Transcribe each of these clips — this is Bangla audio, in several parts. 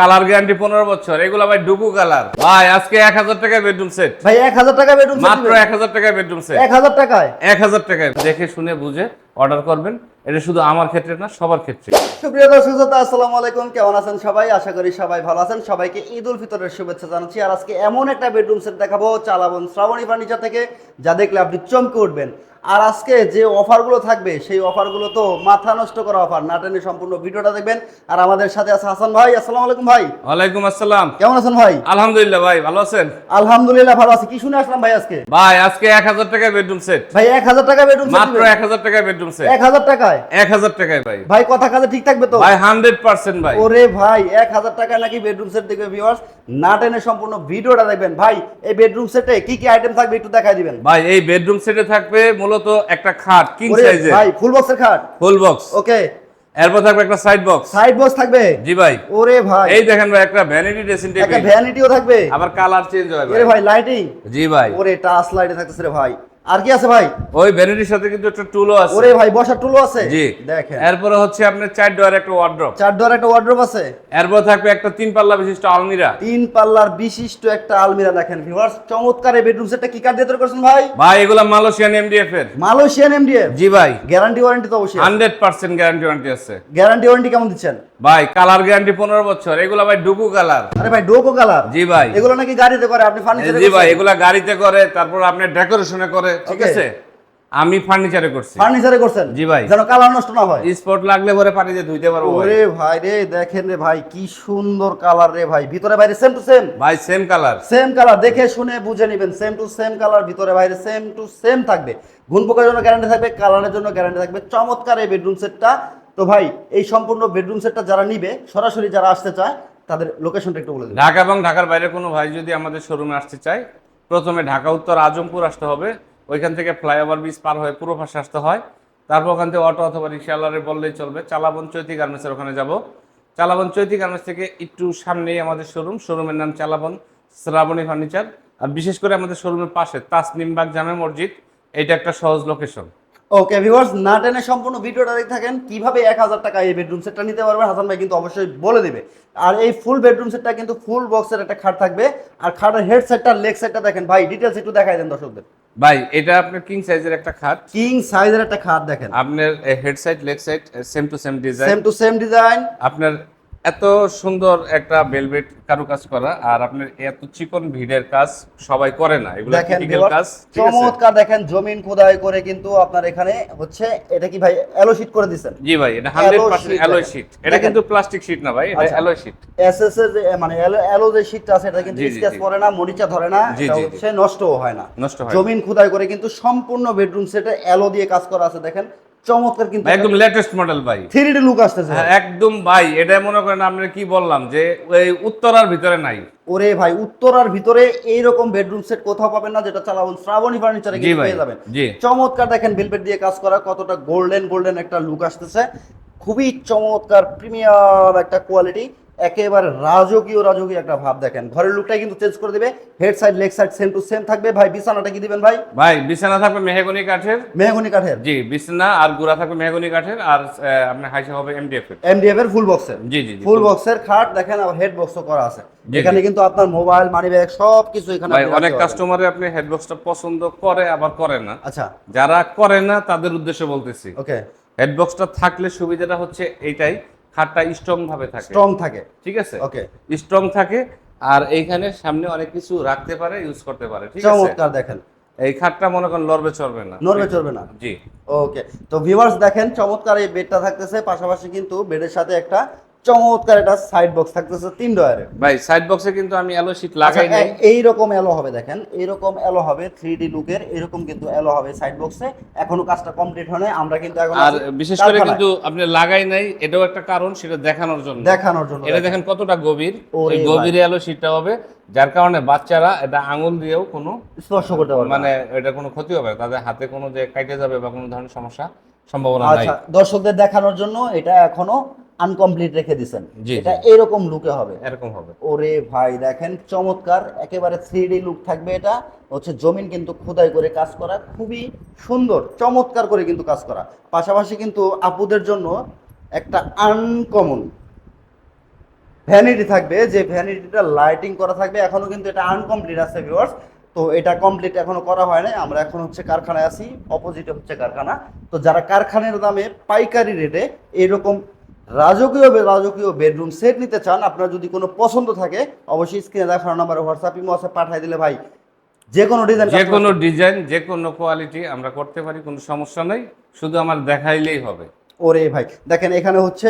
কালার গ্যারান্টি পনেরো বছর। এগুলো ভাই ডুকু কালার। ভাই আজকে এক হাজার টাকায় বেডরুম সেট ভাই এক হাজার টাকা বেডরুম মাত্র এক হাজার টাকায় বেডরুম সেট এক হাজার টাকায়? এক হাজার টাকায়। দেখে শুনে বুঝে অর্ডার করবেন। এটা শুধু আমার ক্ষেত্রে না সবার ক্ষেত্রে। সুপ্রিয় দর্শক শ্রোতা আসসালামু আলাইকুম। কেমন আছেন সবাই? আশা করি সবাই ভালো আছেন। সবাইকে ঈদ উল ফিতরের শুভেচ্ছা জানাচ্ছি। আর আজকে এমন একটা বেডরুম সেট দেখাবো চালাবন শ্রাবণী ফার্নিচার থেকে। যা দেখলে আপনি চমকে উঠবেন। আর আজকে যে অফারগুলো থাকবে সেই অফারগুলো তো মাথা নষ্ট করা অফার। না টেনে সম্পূর্ণ ভিডিওটা দেখবেন। আর আমাদের সাথে আছে হাসান ভাই। আসসালামু আলাইকুম ভাই। ওয়ালাইকুম আসসালাম। কেমন আছেন ভাই? আলহামদুলিল্লাহ ভাই ভালো আছেন? আলহামদুলিল্লাহ ভালো আছি। কি শুনে আসলাম ভাই আজকে? ভাই আজকে এক হাজার টাকায় বেডরুম সেট ভাই এক হাজার টাকা বেডরুম সেট মাত্র এক হাজার টাকায় বেডরুম সেট এক হাজার টাকায়? এক হাজার টাকায় ভাই। ভাই কথা কাজে ঠিক থাকবে তো? ভাই হান্ড্রেড পার্সেন্ট ভাই। ওরে ভাই এক হাজার টাকা নাকি বেডরুম সেট দেখবে ভিউয়ার্স না টেনে সম্পূর্ণ ভিডিওটা দেখবেন। ভাই এই বেডরুম সেটে কি কি আইটেম থাকবে একটু দেখাই দিবেন। ভাই এই বেডরুম সেটে থাকবে মূলত একটা খাট কিং সাইজের ভাই ফুল বক্সের খাট? ফুল বক্স ওকে এরপর থাকবে একটা সাইড বক্স সাইড বক্স থাকবে? জি ভাই। ওরে ভাই। এই দেখেন ভাই একটা ভ্যানিটি ড্রেসিং টেবিল একটা ভ্যানিটিও থাকবে? আবার কালার চেঞ্জ হবে ওরে ভাই। ভাই লাইটিং জি ভাই। ওরে টাচ লাইটে থাকতেছে রে ভাই। আর কি আছে ভাই? ওই ভ্যানিটির সাথে কিন্তু একটা টুলও আছে। ওরে ভাই বসার টুলও আছে? জি। দেখেন। এরপরে হচ্ছে আপনার চার ডোয়ার একটা ওয়ার্ড্রপ চার ডোর একটা ওয়ার্ড্রোব আছে? এরপর থাকবে একটা তিন পাল্লা বিশিষ্ট আলমিরা। তিন পাল্লার বিশিষ্ট একটা আলমিরা দেখেন ভিউয়ার্স চমৎকার এই বেডরুম সেটটা কি কাঠ দিয়ে তৈরি করছেন ভাই? ভাই এগুলা মালয়েশিয়ান এমডিএফ এর। মালয়েশিয়ান এমডিএফ জি ভাই। গ্যারান্টি ওয়ারেন্টি তো অবশ্যই হান্ড্রেড পার্সেন্ট গ্যারান্টি ওয়ারেন্টি আছে। গ্যারান্টি ওয়ারেন্টি কেমন দিচ্ছেন? ভাই কালার গ্যারান্টি পনেরো বছর। এগুলা ভাই ডুকু কালার আরে ভাই ডোকো কালার জি ভাই। এগুলো নাকি গাড়িতে করে আপনি ফার্নিচারে জি ভাই এগুলা গাড়িতে করে তারপর আপনার ডেকোরেশনে করে ঠিক আছে? আমি ফার্নিচারে করছি। ফার্নিচারে করছেন? জি ভাই। যেন কালার নষ্ট না হয়। স্পট লাগলে পরে পানি দিয়ে ধুইতে পারব। ওরে ভাই রে দেখেন রে ভাই কি সুন্দর কালার রে ভাই। ভিতরে বাইরে সেম টু সেম ভাই সেম কালার সেম কালার দেখে শুনে বুঝে নেবেন সেম টু সেম কালার ভিতরে বাইরে সেম টু সেম থাকবে। গুণ পোকার জন্য গ্যারান্টি থাকবে কালারের জন্য গ্যারান্টি থাকবে। চমৎকার এই বেডরুম সেটটা তো ভাই, এই সম্পূর্ণ বেডরুম সেটটা যারা নিবে, সরাসরি যারা আসতে চায়, তাদের লোকেশনটা একটু বলে দেবেন ঢাকা এবং ঢাকার বাইরে কোনো ভাই যদি আমাদের শোরুমে আসতে চায়, প্রথমে ঢাকা, উত্তর, আজমপুর আসতে হবে। ওইখান থেকে ফ্লাইওভার ব্রিজ পার হয়ে পুরো পাশে আসতে হয়। তারপর ওখান থেকে অটো অথবা রিক্সাওয়ালারে বললেই চলবে, চালাবন চৈতি গার্মেন্টসের ওখানে যাব। চালাবন চৈতি গার্মেন্টস থেকে একটু সামনেই আমাদের শোরুম শোরুমের নাম চালাবন, শ্রাবণী ফার্নিচার আর বিশেষ করে আমাদের শোরুমের পাশে তাসনিমবাগ জামে মসজিদ এটা একটা সহজ লোকেশন ওকে ভিউয়ার্স না টেনে সম্পূর্ণ ভিডিওটা দেখে থাকেন। কীভাবে এক হাজার টাকা এই বেডরুম সেটটা নিতে পারবেন হাসান ভাই কিন্তু অবশ্যই বলে দেবে। আর এই ফুল বেডরুম সেটটা কিন্তু ফুল বক্সের একটা খাট থাকবে। আর খাটের হেড সেটটা লেগ সেটটা দেখেন। ভাই ডিটেলস একটু দেখাই দেন দর্শকদের। ভাই এটা আপনার কিং সাইজের একটা খাট। কিং সাইজের একটা খাট দেখেন। আপনার head side leg side same to same design same to same design আপনার এত সুন্দর একটা বেলভেট কারুকাজ করা আর আপনার এত চিকন ভিড়ের কাজ সবাই করে না এগুলো দেখেন কাজ চমৎকার দেখেন জমিন খোদাই করে কিন্তু আপনার এখানে হচ্ছে এটা কি ভাই এলো শীট করে দিচ্ছেন জি ভাই এটা 100% sheet অ্যালয় শীট এটা কিন্তু প্লাস্টিক শীট না ভাই এটা। অ্যালয় শীট এসএস এর মানে এলো যে শীটটা আছে এটা কিন্তু স্কেচ করে না মরিচা ধরে না এটা। হচ্ছে নষ্টও হয় না। নষ্ট হয় জমিন খোদাই করে কিন্তু সম্পূর্ণ বেডরুম সেটে এলো দিয়ে কাজ করা আছে দেখেন। চমৎকার কিন্তু একদম লেটেস্ট মডেল ভাই। থ্রি ডি লুক আসতেছে হ্যাঁ, একদম ভাই এটা মনে করেন আমরা কি বললাম যে ওই উত্তরার ভিতরে নাই। ওরে ভাই উত্তরার ভিতরে এইরকম বেডরুম সেট কোথাও পাবেন না যেটা চালাবেন শ্রাবণী ফার্নিচারে গিয়ে পেয়ে যাবেন। জি। চমৎকার দেখেন বেলভেট দিয়ে কাজ করা কতটা গোল্ডেন গোল্ডেন একটা লুক আসতেছে। খুবই চমৎকার প্রিমিয়াম একটা কোয়ালিটি একেবারে রাজকীয় রাজকীয় একটা ভাব দেখেন। ঘরের লুকটাই কিন্তু চেঞ্জ করে দিবে। Head side leg side same to same থাকবে। ভাই বিছানাটা কি দিবেন ভাই? ভাই বিছানা থাকবে মেহগনি কাঠের। মেহগনি কাঠের? জি বিছানা আর গুড়া থাকবে মেহগনি কাঠের। আর আহ, আপনার হাইসা হবে এমডিএফ এর। এমডিএফ এর ফুল বক্সের জি জি ফুল বক্সের খাট দেখেন আবার হেড বক্সও করা আছে। এখানে কিন্তু আপনার মোবাইল মানি ব্যাগ সব কিছু এখানে ভাই অনেক। কাস্টমারে আপনি হেডবক্সটা পছন্দ করে আবার করে না। আচ্ছা। যারা করে না তাদের উদ্দেশ্যে বলতেছি। ওকে হেডবক্সটা থাকলে সুবিধাটা হচ্ছে এইটাই। খাটটা স্ট্রং ভাবে থাকে। স্ট্রং থাকে। ঠিক আছে? ওকে স্ট্রং থাকে আর এইখানে সামনে অনেক কিছু রাখতে পারে ইউজ করতে পারে ঠিক আছে? চমৎকার দেখেন। এই খাটটা মনে করেন লড়বে চলবে না। লড়বে চলবে না? জি। ওকে তো ভিউয়ার্স দেখেন চমৎকার এই বেডটা থাকতেছে। পাশাপাশি কিন্তু বেডের সাথে একটা চমৎকার একটা সাইড বক্স থাকতেছে তিন ডয়ারের ভাই সাইড বক্সে কিন্তু আমি অ্যালো শীট লাগাই নাই। এইরকম এলো হবে দেখেন এইরকম এলো হবে থ্রি ডি লুকের এরকম কিন্তু এলো হবে সাইড বক্সে এখনও কাজটা কমপ্লিট হয় আমরা কিন্তু এখন আর বিশেষ করে কিন্তু আপনি লাগাই নাই এটাও একটা কারণ সেটা দেখানোর জন্য। দেখানোর জন্য এটা দেখেন। কতটা গভীর এই। গভীরে আলো শীটটা হবে যার কারণে বাচ্চারা এটা আঙুল দিয়েও কোনো স্পর্শ করতে পারবে মানে এটা কোনো ক্ষতি হবে। তাদের হাতে কোনো যে কাটে যাবে বা কোনো ধরনের সমস্যা সম্ভাবনা নাই। আচ্ছা দর্শকদের দেখানোর জন্য এটা এখনও আনকমপ্লিট রেখে দিছেন এটা এরকম লুকে হবে। এরকম হবে। ওরে ভাই দেখেন চমৎকার। একেবারে থ্রি লুক থাকবে এটা। হচ্ছে জমিন কিন্তু খোদাই করে কাজ করা খুবই সুন্দর চমৎকার করে কিন্তু কাজ করা। পাশাপাশি কিন্তু আপুদের জন্য একটা আনকমন ভ্যানিটি থাকবে। যে ভ্যানিটিটা লাইটিং করা থাকবে এখনও কিন্তু এটা আনকমপ্লিট আছে ভিউয়ার্স তো এটা কমপ্লিট এখনও করা হয় নাই। আমরা এখন হচ্ছে কারখানায় আছি। অপোজিটে হচ্ছে কারখানা। তো যারা কারখানার দামে পাইকারি রেটে এরকম রাজকীয় রাজকীয় বেডরুম সেট নিতে চান আপনার যদি কোনো পছন্দ থাকে অবশ্যই স্ক্রিনে দেখানো নাম্বারে হোয়াটসঅ্যাপ ইমো আছে পাঠিয়ে দিলে ভাই যে কোনো ডিজাইন যে কোনো ডিজাইন যে কোনো কোয়ালিটি আমরা করতে পারি কোনো সমস্যা নেই। শুধু আমার দেখাইলেই হবে। ওরে ভাই দেখেন এখানে হচ্ছে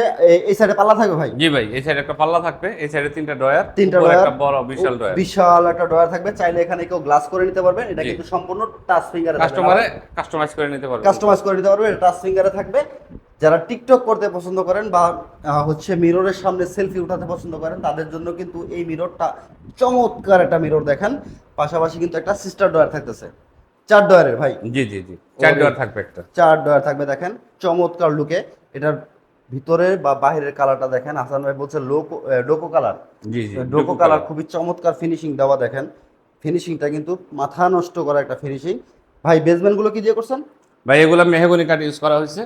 এই সাইডে পাল্লা থাকবে ভাই? জি ভাই এই সাইডে একটা পাল্লা থাকবে এই সাইডে তিনটা ডয়ার তিনটা ডয়ার একটা বড় বিশাল ডয়ার বিশাল একটা ডয়ার থাকবে চাইলে এখানে কেউ গ্লাস করে নিতে পারবেন এটা কিন্তু সম্পূর্ণ টাচ ফিঙ্গারে কাস্টমারে কাস্টমাইজ করে নিতে পারবে কাস্টমাইজ করে নিতে পারবে টাচ ফিঙ্গারে থাকবে। যারা টিকটক করতে পছন্দ করেন বা হচ্ছে মিররের সামনে সেলফি উঠাতে পছন্দ করেন তাদের জন্য কিন্তু এই মিররটা চমৎকার একটা মিরর দেখেন। পাশাপাশি কিন্তু একটা সিস্টার ডয়ার থাকতেছে। চার ডয়ারের ভাই। জি জি জি। চার ডয়ার থাকবে একটা। চার ডয়ার থাকবে দেখেন। চমৎকার লুকে এটার ভিতরে বা বাহিরের কালারটা দেখেন। হাসান ভাই বলছে লোকো ডোকো কালার জি জি ডোকো কালার খুবই চমৎকার ফিনিশিং দেওয়া দেখেন। ফিনিশিংটা কিন্তু মাথা নষ্ট করা একটা ফিনিশিং ভাই বেসমেন্টগুলো কি দিয়ে করছেন? ভাই এগুলো মেহগনি কাঠ ইউজ করা হয়েছে।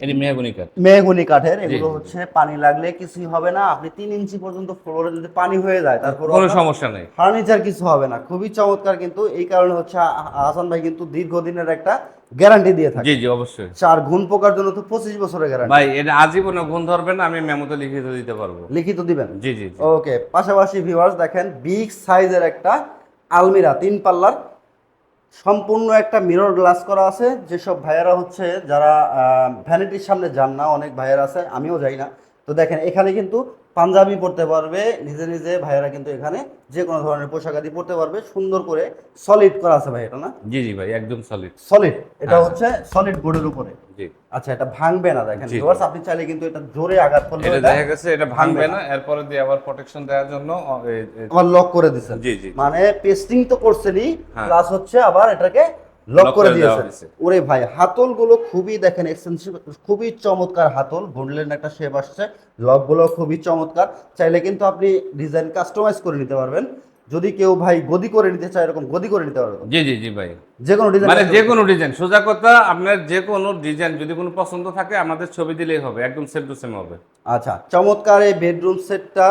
এটি মেহগনি কাঠ। মেহগুনি কাঠের এগুলো হচ্ছে পানি লাগলে কিছুই হবে না। আপনি তিন ইঞ্চি পর্যন্ত ফ্লোরে যদি পানি হয়ে যায় তারপর কোনো সমস্যা নেই। ফার্নিচার কিছু হবে না। খুবই চমৎকার কিন্তু এই কারণে হচ্ছে হাসান ভাই কিন্তু দীর্ঘদিনের একটা গ্যারান্টি দিয়ে থাকে। জি জি অবশ্যই। চার ঘুণ পোকার জন্য তো পঁচিশ বছরের গ্যারান্টি। ভাই এটা আজীবনে গুণ ধরবে না আমি মেমোতে লিখিত দিতে পারব। লিখিত দিবেন? জি জি জি। ওকে পাশাপাশি ভিউয়ার্স দেখেন বিগ সাইজের একটা আলমিরা তিন পাল্লার সম্পূর্ণ একটা মিরর গ্লাস করা আছে। যেসব ভাইয়েরা হচ্ছে যারা ভ্যানিটির সামনে যান না, অনেক ভাইয়েরা আছে, আমিও যাই না। তো দেখেন, এখানে কিন্তু পাঞ্জাবি পরতে পারবে নিজে নিজে ভাইয়েরা কিন্তু এখানে যে কোনো ধরনের পোশাক আদি পরতে পারবে সুন্দর করে সলিড করা আছে ভাই এটা না? জি জি ভাই একদম সলিড সলিড এটা হ্যাঁ। হচ্ছে সলিড বোর্ডের উপরে। জি। আচ্ছা এটা ভাঙবে না দেখেন। ভিউয়ার্স আপনি চাইলে কিন্তু এটা জোরে আঘাত করলে এটা দেখা গেছে এটা ভাঙবে না এরপরে দিয়ে আবার প্রোটেকশন দেওয়ার জন্য আবার লক করে দিচ্ছেন জি জি মানে পেস্টিং তো করছেনই হ্যাঁ। প্লাস হচ্ছে আবার এটাকে লক করে হয়েছে। ওরে ভাই হাতলগুলো খুবই দেখেন এক্সপেন্সিভ খুবই চমৎকার হাতল। গুন্ডলেন একটা শেপ আসছে। লকগুলো খুবই চমৎকার। চাইলে কিন্তু আপনি ডিজাইন কাস্টমাইজ করে নিতে পারবেন। যদি কেউ ভাই গদি করে নিতে চায় এরকম গদি করে নিতে পারবেন জি জি জি ভাই। যে কোনো ডিজাইন মানে যে কোনো ডিজাইন সোজা কথা আপনার যে কোনো ডিজাইন যদি কোনো পছন্দ থাকে আমাদের ছবি দিলেই হবে। একদম সেম টু সেম হবে। আচ্ছা চমৎকার এই বেডরুম সেটটা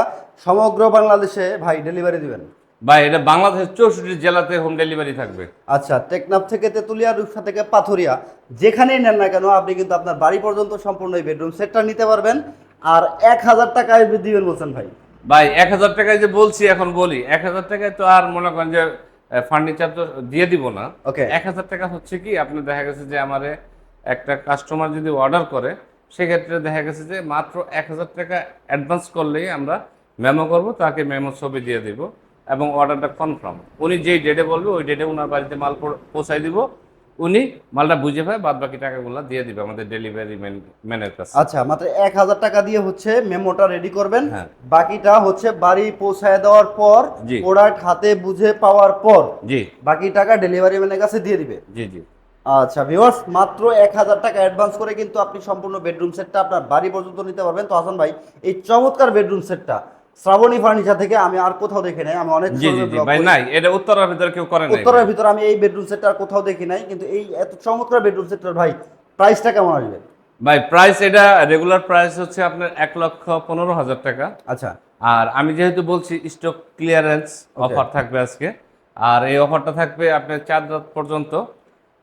সমগ্র বাংলাদেশে ভাই ডেলিভারি দিবেন। ভাই এটা বাংলাদেশের চৌষট্টি জেলাতে হোম ডেলিভারি থাকবে। আচ্ছা টেকনাফ থেকে তেতুলিয়া রূপসা থেকে পাথরিয়া যেখানেই নেন না কেন আপনি কিন্তু আপনার বাড়ি পর্যন্ত সম্পূর্ণ এই বেডরুম সেটটা নিতে পারবেন। আর এক হাজার টাকায় দিবেন বলছেন ভাই। ভাই এক হাজার টাকায় যে বলছি এখন বলি এক হাজার টাকায় তো আর মনে করেন যে ফার্নিচার তো দিয়ে দিব না। ওকে এক হাজার টাকা হচ্ছে কি আপনার দেখা গেছে যে আমারে একটা কাস্টমার যদি অর্ডার করে সেক্ষেত্রে দেখা গেছে যে মাত্র এক হাজার টাকা অ্যাডভান্স করলেই আমরা মেমো করব তাকে মেমো ছবি দিয়ে দিব। এবং অর্ডারটা কনফার্ম উনি যেই ডেটে বলবে ওই ডেটে ওনার বাড়িতে মাল পৌঁছাই দিব। উনি মালটা বুঝে পায় বাদ বাকি টাকাগুলো দিয়ে দিবে আমাদের ডেলিভারি ম্যানের কাছে। আচ্ছা মাত্র এক হাজার টাকা দিয়ে হচ্ছে মেমোটা রেডি করবেন। হ্যাঁ। বাকিটা হচ্ছে বাড়ি পৌঁছায় দেওয়ার পর। প্রোডাক্ট হাতে বুঝে পাওয়ার পর জি। বাকি টাকা ডেলিভারি ম্যানের কাছে দিয়ে দিবে। জি জি। আচ্ছা ভিউয়ার্স মাত্র এক হাজার টাকা অ্যাডভান্স করে কিন্তু আপনি সম্পূর্ণ বেডরুম সেটটা আপনার বাড়ি পর্যন্ত নিতে পারবেন। তো হাসান ভাই এই চমৎকার বেডরুম সেটটা শ্রাবণী ফার্নিচার থেকে আমি আর কোথাও দেখি নাই আমি অনেক জি জি জি। ভাই নাই এটা উত্তরার ভিতরে কেউ করে নাই উত্তরের ভিতরে আমি এই বেডরুম সেটটা আর কোথাও দেখি নাই কিন্তু এই এত চমৎকার বেডরুম সেটটার ভাই প্রাইসটা কেমন আসবে? ভাই প্রাইস এটা রেগুলার প্রাইস হচ্ছে আপনার এক লক্ষ পনেরো হাজার টাকা। আচ্ছা। আর আমি যেহেতু বলছি স্টক ক্লিয়ারেন্স অফার থাকবে আজকে আর এই অফারটা থাকবে আপনার চার রাত পর্যন্ত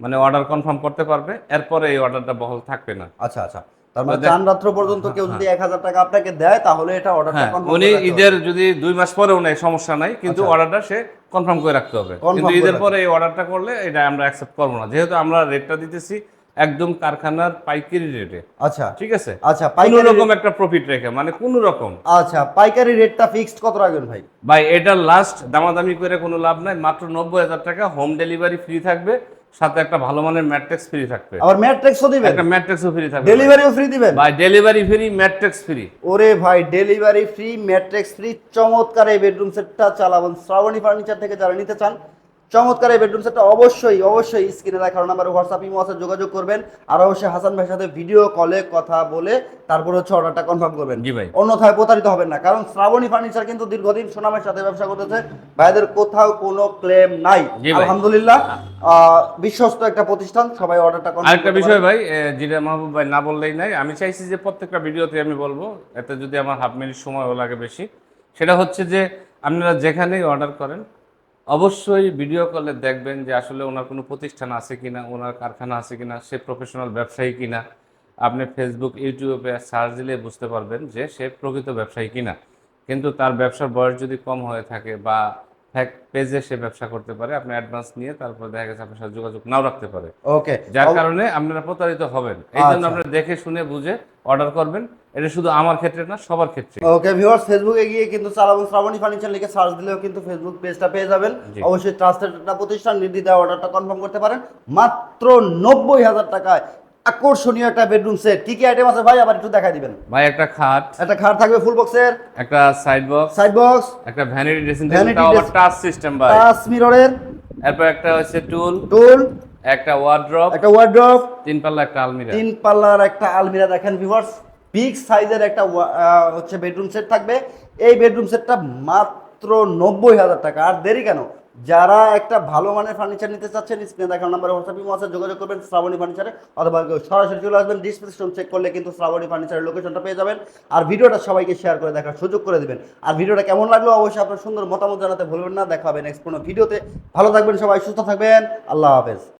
মানে অর্ডার কনফার্ম করতে পারবে এরপরে এই অর্ডারটা বহল থাকবে না। আচ্ছা আচ্ছা। তার মানে দেখ- চান রাত্র পর্যন্ত কেউ যদি এক হাজার টাকা আপনাকে দেয় তাহলে এটা অর্ডারটা হ্যাঁ উনি ঈদের যদি দুই মাস পরেও নেয় সমস্যা নাই কিন্তু অর্ডারটা সে কনফার্ম করে রাখতে হবে। আচ্ছা। কিন্তু ঈদের পরে এই অর্ডারটা করলে এটা আমরা অ্যাকসেপ্ট করব না। যেহেতু আমরা রেটটা দিতেছি একদম কারখানার পাইকারি রেটে আচ্ছা। ঠিক আছে? আচ্ছা কোনো রকম একটা প্রফিট রেখে মানে কোনো রকম। আচ্ছা পাইকারি রেটটা ফিক্সড কত রাখবেন ভাই? ভাই এটা লাস্ট দামাদামি করে কোনো লাভ নাই মাত্র নব্বই হাজার টাকা হোম ডেলিভারি ফ্রি থাকবে। সাথে একটা ভালো মানের ম্যাট্রিক্স ফ্রি থাকবে। আবার ম্যাট্রিক্সও দিবেন? একটা ম্যাট্রিক্সও ফ্রি থাকবে ডেলিভারিও ফ্রি দিবেন? ভাই ডেলিভারি ফ্রি ম্যাট্রিক্স ফ্রি ওরে ভাই ডেলিভারি ফ্রি ম্যাট্রিক্স ফ্রি চমৎকার এই বেডরুম সেটটা চালাবেন। শ্রাবণী ফার্নিচার থেকে যারা নিতে চান চমৎকার এই বেডরুম সেটটা অবশ্যই অবশ্যই স্ক্রিনে দেখার নাম্বারে হোয়াটসঅ্যাপ ইমো আছে যোগাযোগ করবেন। আর অবশ্যই হাসান ভাইয়ের সাথে ভিডিও কলে কথা বলে তারপর হচ্ছে অর্ডারটা কনফার্ম করবেন। জি ভাই। অন্যথায় প্রতারিত হবেন না কারণ শ্রাবণী ফার্নিচার কিন্তু দীর্ঘদিন সুনামের সাথে ব্যবসা করতেছে। ভাইদের কোথাও কোনো ক্লেম নাই। আলহামদুলিল্লাহ বিশ্বস্ত একটা প্রতিষ্ঠান সবাই অর্ডারটা কনফার্ম আরেকটা বিষয় ভাই যেটা মাহবুব ভাই না বললেই নাই আমি চাইছি যে প্রত্যেকটা ভিডিওতে আমি বলব এতে যদি আমার হাফ মিনিট সময়ও লাগে বেশি সেটা হচ্ছে যে আপনারা যেখানেই অর্ডার করেন অবশ্যই ভিডিও কলে দেখবেন যে আসলে ওনার কোনো প্রতিষ্ঠান আছে কিনা ওনার কারখানা আছে কিনা সে প্রফেশনাল ব্যবসায়ী কিনা। আপনি ফেসবুক ইউটিউবে সার্চ দিলে বুঝতে পারবেন যে সে প্রকৃত ব্যবসায়ী কিনা। কিন্তু তার ব্যবসার বয়স যদি কম হয়ে থাকে বা ফ্যাক পেজে সে ব্যবসা করতে পারে আপনি অ্যাডভান্স নিয়ে তারপর দেখা গেছে আপনার সাথে যোগাযোগ নাও রাখতে পারে। ওকে যার কারণে আপনারা প্রতারিত হবেন। এই জন্য আচ্ছা। আপনারা দেখে শুনে বুঝে অর্ডার করবেন। এটা শুধু আমার ক্ষেত্রে না সবার ক্ষেত্রে। ওকে ভিউয়ার্স ফেসবুকে গিয়ে কিন্তু চালাবন শ্রাবণী ফার্নিচার লিখে সার্চ দিলেও কিন্তু ফেসবুক পেজটা পেয়ে যাবেন। অবশ্যই ট্রাস্টেড একটা প্রতিষ্ঠান নির্দ্বিধায় অর্ডারটা কনফার্ম করতে পারেন। মাত্র নব্বই হাজার টাকায় আকর্ষণীয় একটা বেডরুম সেট কি কি আইটেম আছে ভাই? আবার একটু দেখাই দিবেন। ভাই একটা খাট। একটা খাট থাকবে ফুল বক্সের একটা সাইড বক্স সাইড বক্স একটা vanity dressing table touch system ভাই। টাচ মিররের এরপর একটা হচ্ছে টুল টুল একটা ওয়ার্ড্রপ একটা ওয়ার্ড্রপ তিন পাল্লা একটা আলমিরা। তিন পাল্লার একটা আলমিরা দেখেন ভিউয়ার্স বিগ সাইজের একটা হচ্ছে বেডরুম সেট থাকবে। এই বেডরুম সেটটা মাত্র নব্বই হাজার টাকা। আর দেরি কেন? যারা একটা ভালো মানের ফার্নিচার নিতে চাচ্ছেন স্ক্রিনে দেখানো নাম্বারে হোয়াটসঅ্যাপ ইমো আছে যোগাযোগ করবেন শ্রাবণী ফার্নিচারে অথবা সরাসরি চলে আসবেন ডিসক্রিপশন চেক করলে কিন্তু শ্রাবণী ফার্নিচারের লোকেশনটা পেয়ে যাবেন। আর ভিডিওটা সবাইকে শেয়ার করে দেখার সুযোগ করে দিবেন। আর ভিডিওটা কেমন লাগল অবশ্যই আপনার সুন্দর মতামত জানাতে ভুলবেন না। দেখা হবে নেক্সট কোনো ভিডিওতে। ভালো থাকবেন সবাই সুস্থ থাকবেন। আল্লাহ হাফেজ।